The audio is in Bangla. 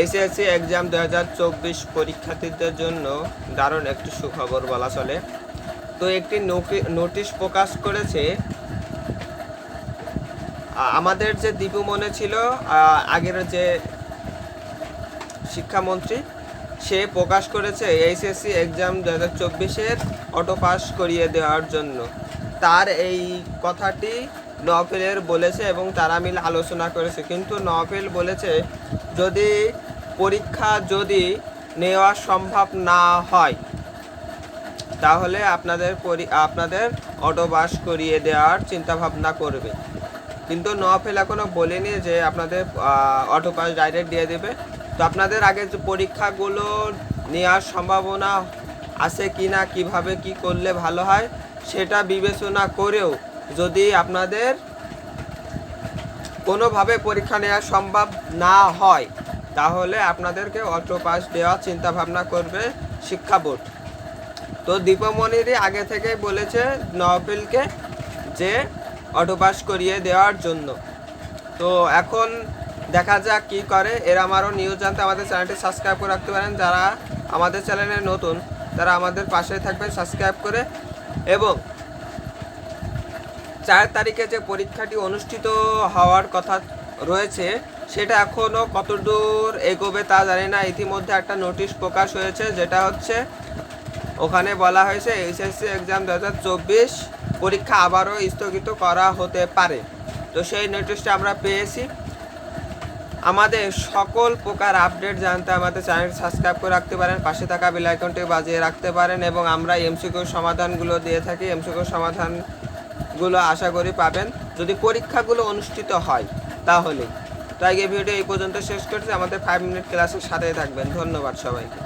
এইচএসসি এক্সাম দু হাজার চব্বিশ পরীক্ষার্থীদের জন্য দারুণ একটি সুখবর বলা চলে। তো একটি নোটিশ প্রকাশ করেছে আমাদের যে দীপু মনে ছিল আগের যে শিক্ষামন্ত্রী, সে প্রকাশ করেছে এইচএসসি এক্সাম দু হাজার চব্বিশের অটো পাস করিয়ে দেওয়ার জন্য। তার এই কথাটি নফেলের বলেছে এবং তারা মিলে আলোচনা করেছে। কিন্তু নফেল বলেছে, যদি পরীক্ষা যদি নেওয়া সম্ভব না হয়, তাহলে আপনাদের পরি- আপনাদের অটো পাস করিয়ে দেওয়ার চিন্তা ভাবনা করবে। কিন্তু নফেল এখনও বলেনি যে আপনাদের অটো পাস ডাইরেক্ট দিয়ে দেবে। তো আপনাদের আগে যে পরীক্ষাগুলো নেওয়ার সম্ভাবনা আছে কি না কীভাবে কি করলে ভালো হয়, সেটা বিবেচনা করেও যদি আপনাদের কোনোভাবে পরীক্ষা নেওয়া সম্ভব না হয়, তাহলে আপনাদেরকে অটো পাস দেওয়ার চিন্তা ভাবনা করবে শিক্ষা বোর্ড। তো দীপমণিরই আগে থেকে বলেছে নফিলকে যে অটো পাস করিয়ে দেওয়ার জন্য। তো এখন দেখা যাক কি করে। এর আমারও নিউজ জানতে আমাদের চ্যানেলটি সাবস্ক্রাইব করে রাখতে পারেন। যারা আমাদের চ্যানেলে নতুন, তারা আমাদের পাশে থাকবেন সাবস্ক্রাইব করে। এবং চার তারিখে যে পরীক্ষাটি অনুষ্ঠিত হওয়ার কথা রয়েছে, সেটা এখনও কতদূর এগোবে তা জানি না। ইতিমধ্যে একটা নোটিশ প্রকাশ হয়েছে, যেটা হচ্ছে ওখানে বলা হয়েছে এইচএসসি এক্সাম দু হাজার চব্বিশ পরীক্ষা আবারও স্থগিত করা হতে পারে। তো সেই নোটিশটা আমরা পেয়েছি। আমাদের সকল প্রকার আপডেট জানতে আমাদের চ্যানেল সাবস্ক্রাইব করে রাখতে পারেন, পাশে থাকা বেল আইকনটি বাজিয়ে রাখতে পারেন, এবং আমরা এমসিকিউ সমাধানগুলো দিয়ে থাকি। এমসিকিউ সমাধানগুলো আশা করি পাবেন। যদি পরীক্ষাগুলো অনুষ্ঠিত হয়, তাহলে। তাই এই ভিডিও এই পর্যন্ত শেষ করছি। আমাদের ফাইভ মিনিট ক্লাসের সাথেই থাকবেন। ধন্যবাদ সবাইকে।